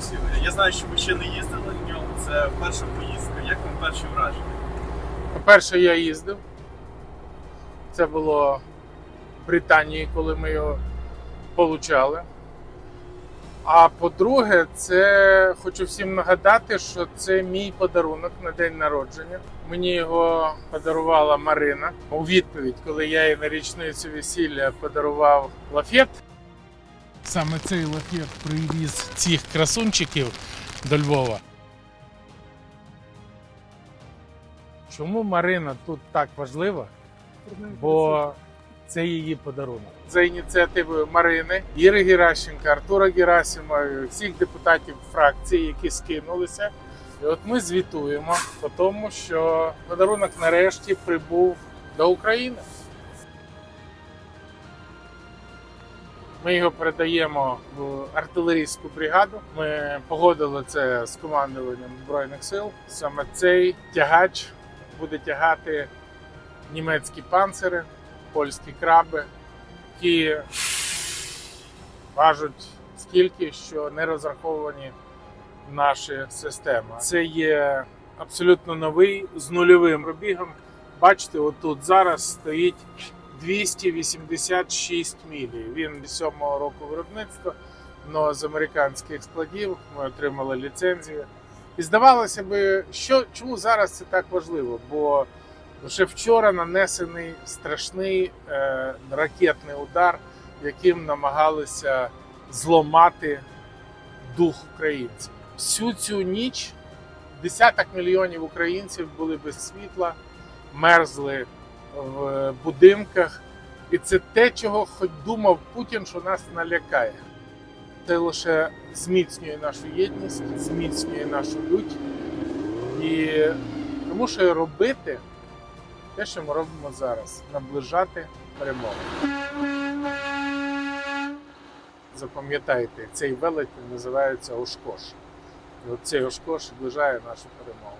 хлопці, я знаю, що ви ще не їздили в ньому. Це перша поїздка. Як вам перші враження? По-перше, я їздив. Це було в Британії, коли ми його получали. А по-друге, це хочу всім нагадати, що це мій подарунок на день народження. Мені його подарувала Марина. У відповідь, коли я їй на річницю весілля подарував лафет. Саме цей лафет привіз цих красунчиків до Львова. Чому Марина тут так важлива? Бо це її подарунок. За ініціативою Марини, Іри Геращенка, Артура Герасимова, і всіх депутатів фракції, які скинулися. І от ми звітуємо по тому, що подарунок нарешті прибув до України. Ми його передаємо в артилерійську бригаду. Ми погодили це з командуванням Збройних сил. Саме цей тягач буде тягати німецькі панцири, польські краби, які важать стільки, що не розраховані наші системи. Це є абсолютно новий з нульовим пробігом. Бачите, отут зараз стоїть 286 мілі. Він 7-го року виробництва, але з американських складів ми отримали ліцензію. І здавалося би, що чому зараз це так важливо? Бо лише вчора нанесений страшний е, ракетний удар, яким намагалися зламати дух українців. Всю цю ніч десяток мільйонів українців були без світла, мерзли в будинках. І це те, чого хоч думав Путін, що нас налякає. Це лише зміцнює нашу єдність, зміцнює нашу лють і примушує робити те, що ми робимо зараз наближати перемогу. Запам'ятайте, цей велетень називається Ошкош. І от цей Ошкош наближає нашу перемогу.